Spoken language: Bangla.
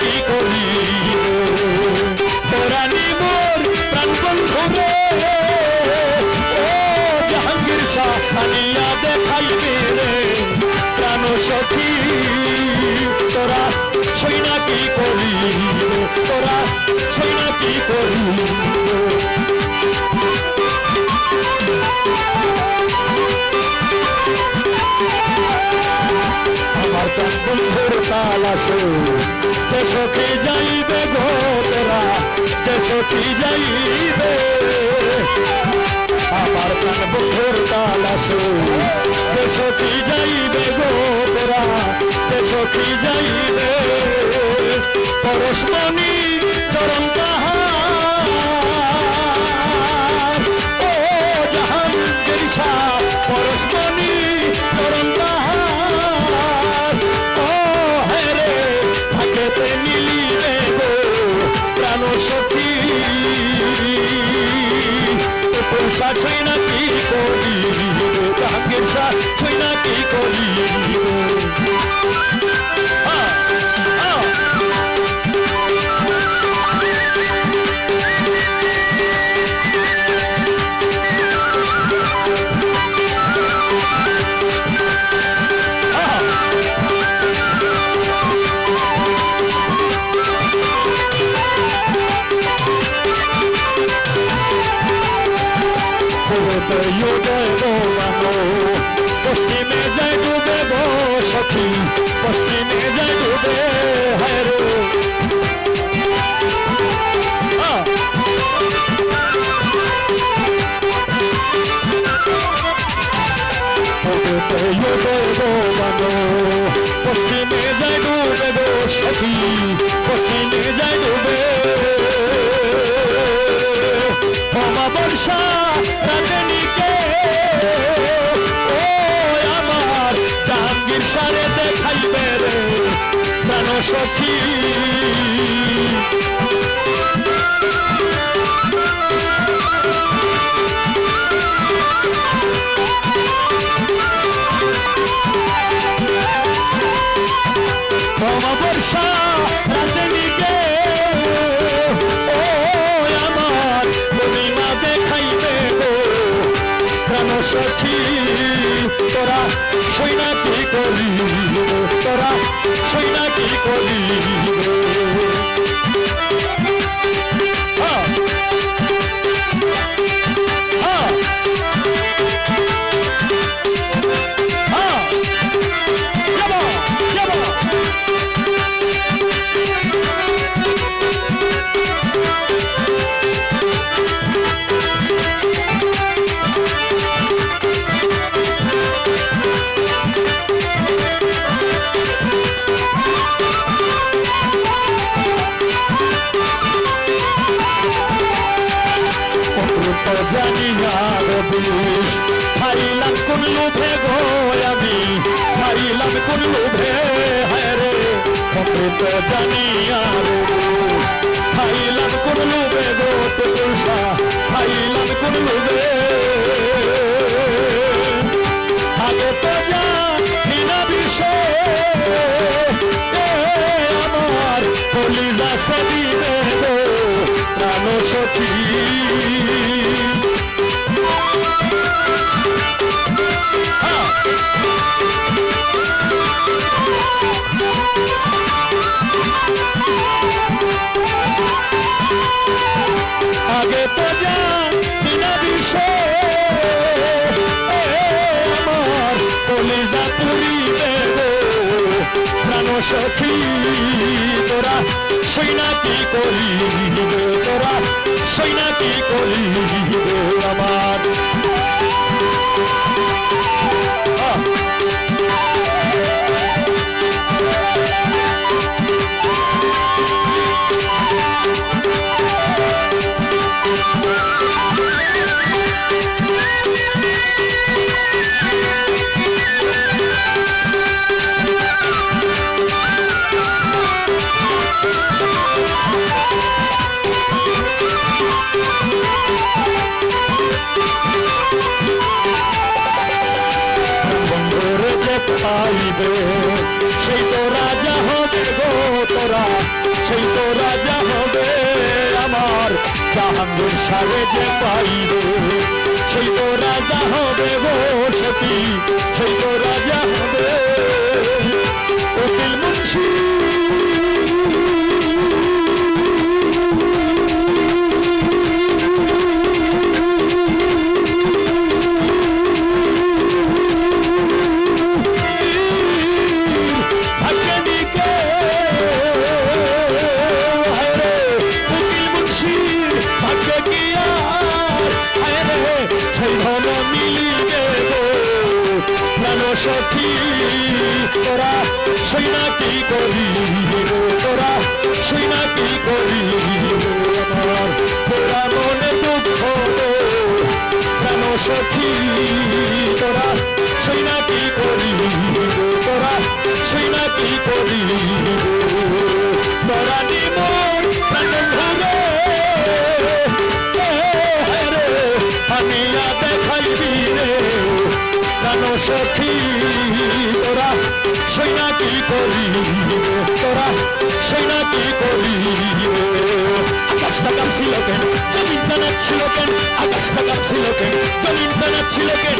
কি করি সখী যাইবে। আমার কান বুকের তালাশে সখী যাইবে গো তোরা সখী যাইবে। পরশমণি উদয় মানো পশ্চিমে যাই ডুবে গো সখী, পশ্চিমে যাই ডুবে, হায় পশ্চিমে যাই ডুবে গো সখী, পশ্চিমে যাই ডুবে। ক্ষমা বর্ষা সারে দেখাইবে রে প্রাণ সখী তোরা সৈনা কি করি তোরা সৈনা কি করি কোন লোভে গো আমি? হারিলাম কোন লোভে? হায় রে অপূর্ব জানি আর হারিলাম কোন লোভে গো তুষা হারিলাম কোন লোভে। আগে তো জানি না বিষয় আমার কলিজা সদিবে গো প্রাণ সখী সখী তোরা সৈনা কি করি তোরা সৈনা কি করি আমার? পাইবে সেই তো রাজা হবে গো তোরা, সেই তো রাজা হবে আমার। জাহাঙ্গীর সারে যে পাইবে, সেই তো রাজা হবে গো সতী সেই তো রাজা হবে সখী তোরা সই না কি করি তোরা সই না কি করি তোরা সই না কি করি তোরা সৈনা কি করি আকাশটা কাঁপছিল কেন? জমিনটা নাচছিল কেন? আকাশটা কাঁপছিল কেন? জমিনটা নাচছিল কেন?